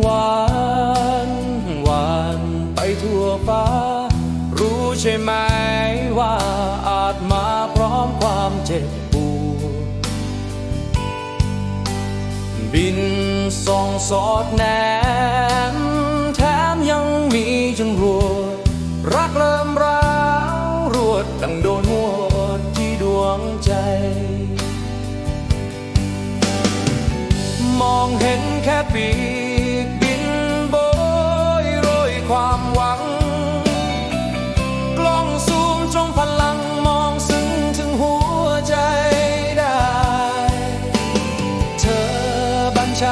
หวานหวานไปทั่วฟ้า รู้ใช่ไหมว่าอาจมาพร้อมความเจ็บปวดบินส่องสอดแนมแถมยังมีจังรวดรักเริ่มร้าวรวดดังโดนหัวที่ดวงใจ มองเห็นแค่ปี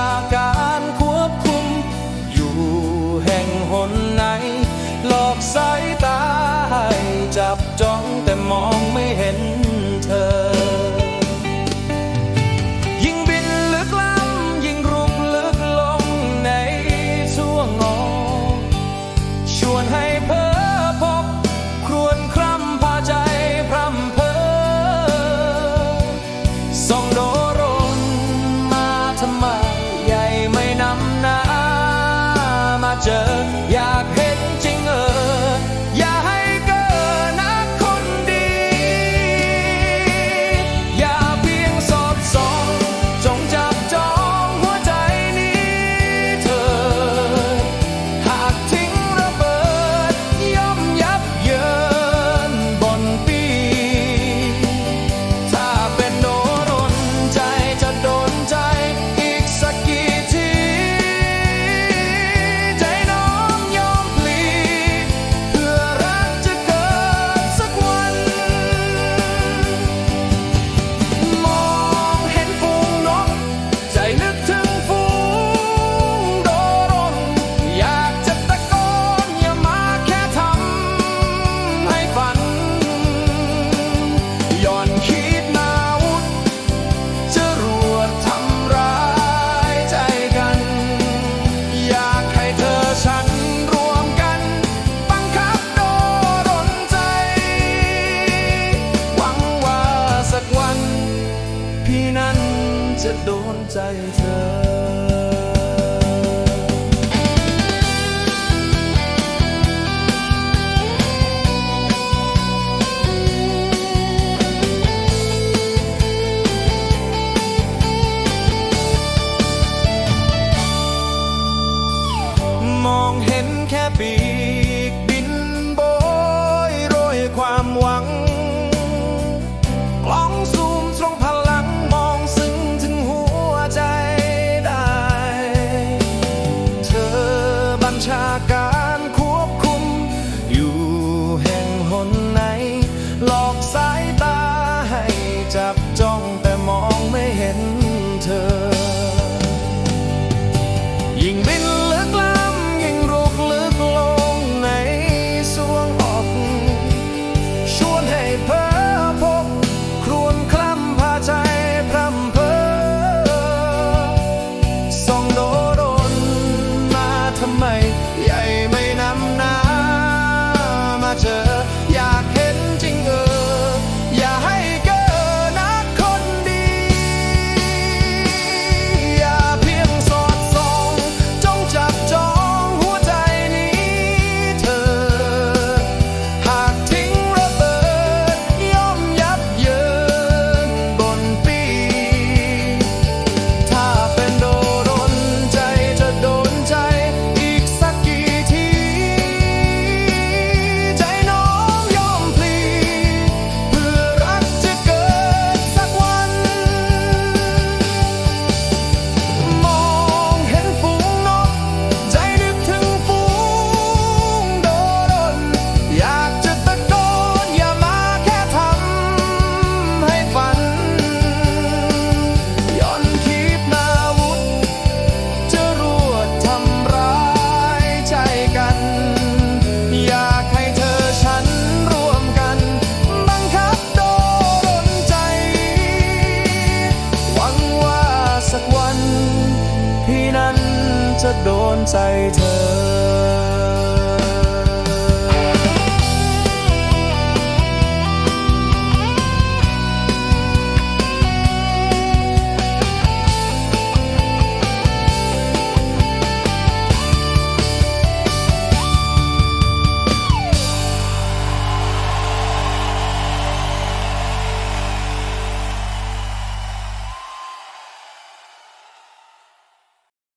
dark 着 นใจเธอ จะโดนใจเธอ